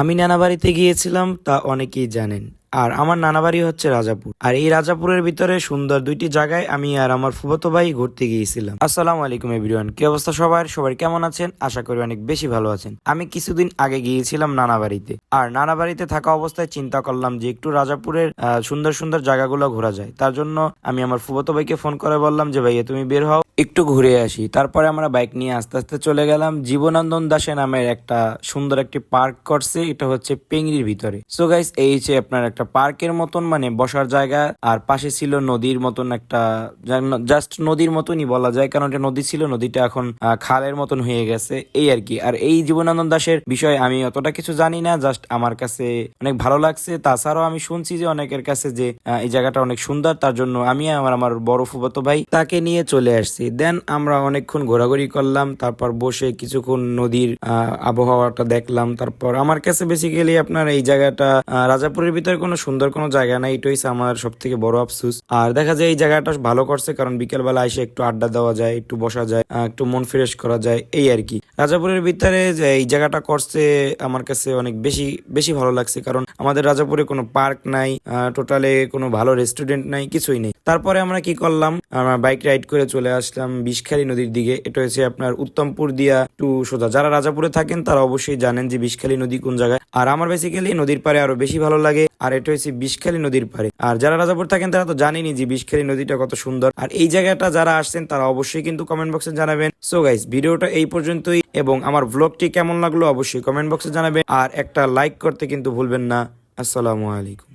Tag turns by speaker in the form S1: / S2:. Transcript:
S1: আমি নানা বাড়িতে গিয়েছিলাম, তা অনেকেই জানেন। আর আমার নানা বাড়ি হচ্ছে রাজাপুর। আর এই রাজাপুরের ভিতরে সুন্দর দুইটি জায়গায় আমি আর আমার ফুফাতো ভাই ঘুরতে গিয়েছিলাম। আসসালামু আলাইকুম এভরিওয়ান কি অবস্থা সবার? সবাই কেমন আছেন? আশা করি অনেক বেশি ভালো আছেন। আমি কিছুদিন আগে গিয়েছিলাম নানা বাড়িতে আর নানা বাড়িতে থাকা অবস্থায় চিন্তা করলাম যে একটু রাজাপুরের সুন্দর সুন্দর জায়গাগুলো ঘোরা যায়। তার জন্য আমি আমার ফুফাতো ভাইকে ফোন করে বললাম যে, ভাইয়া, তুমি বের হও। একটু ঘুরে আসি। তারপরে আমরা বাইক নিয়ে আস্তে আস্তে চলে গেলাম জীবনন্দন দাসে নামের একটা সুন্দর একটি পার্ক করছে। এটা হচ্ছে পেংরির ভিতরে। সো গাইস এই যে আপনার একটা পার্কের মতন মানে বসার জায়গা, আর পাশে ছিল নদীর মতন একটা জাস্ট নদীর মতনই বলা যায়, কারণ এটা নদী ছিল, নদীটা এখন খালের মতন হয়ে গেছে, এই আর কি। আর এই জীবনানন্দ দাসের বিষয়ে আমি অতটা কিছু জানি না জাস্ট আমার কাছে অনেক ভালো লাগছে। তাছাড়াও আমি শুনছি যে অনেকের কাছে যে এই জায়গাটা অনেক সুন্দর, তার জন্য আমি আমার আমার বড় ফুফাতো ভাই তাকে নিয়ে চলে আসছি। দেন আমরা অনেকক্ষণ ঘোরাঘুরি করলাম, তারপর বসে কিছুক্ষণ নদীর আবহাওয়াটা দেখলাম, তারপর আমার কাছে বেসিক্যালি আপনার এই জায়গাটা রাজাপুরের ভিতরে কোনো সুন্দর কোনো জায়গা নাই, এটাই আমার সব থেকে বড় আফসুস। আর দেখা যায় এই জায়গাটা ভালো করছে, কারণ বিকেলবেলা এসে একটু আড্ডা দেওয়া যায়, একটু বসা যায় একটু মন ফ্রেশ করা যায়, এই আর কি। রাজাপুরের ভিতরে যে এই জায়গাটা করছে, আমার কাছে অনেক বেশি বেশি ভালো লাগছে, কারণ আমাদের রাজাপুরে কোনো পার্ক নাই টোটালে কোনো ভালো রেস্টুরেন্ট নাই, কিছুই নেই। তারপরে আমরা কি করলাম বাইক রাইড করে চলে আসলাম। বিষখালী নদীর দিকে। এটা হচ্ছে আপনার উত্তমপুর দিয়া টু সোজা। যারা রাজাপুরে থাকেন, তারা অবশ্যই জানেন যে বিষখালী নদী কোন জায়গায়। আর আমার বেসিক্যালি নদীর পারে আরও বেশি ভালো লাগে। আর এটা হচ্ছে বিষখালী নদীর পারে আর যারা রাজাপুর থাকেন, তারা তো জানেনই যে বিষখালী নদীটা কত সুন্দর। আর এই জায়গাটা যারা আসছেন, তারা অবশ্যই কিন্তু কমেন্ট বক্সে জানাবেন। সো গাইস ভিডিওটা এই পর্যন্তই। এবং আমার ব্লগটি কেমন লাগল, অবশ্যই কমেন্ট বক্সে জানাবেন। আর একটা লাইক করতে কিন্তু ভুলবেন না। আসসালামু আলাইকুম।